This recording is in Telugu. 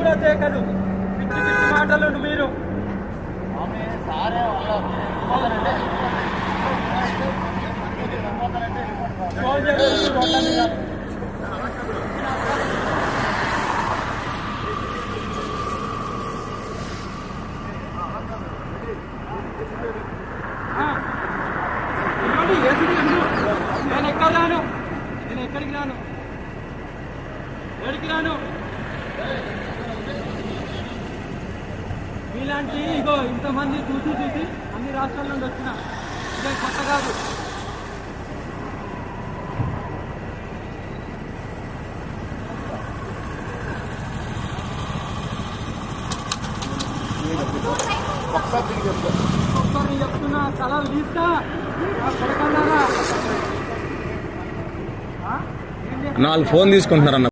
కూడా చేయకదు పిచ్చి పిచ్చి మాటలు మీరు? నేను ఎక్కడ రాను? నేను ఎక్కడికి రాను? ఎక్కడికి రాను? ఇలాంటి ఇగో ఇంతమంది చూసి చూసి అన్ని రాష్ట్రాల నుండి వచ్చిన ఇదే కొత్త కాదు. ఒక్కసారి చెప్తున్నా స్థలాలు తీస్తా. ఆ నాలుగు ఫోన్ తీసుకుంటున్నారన్న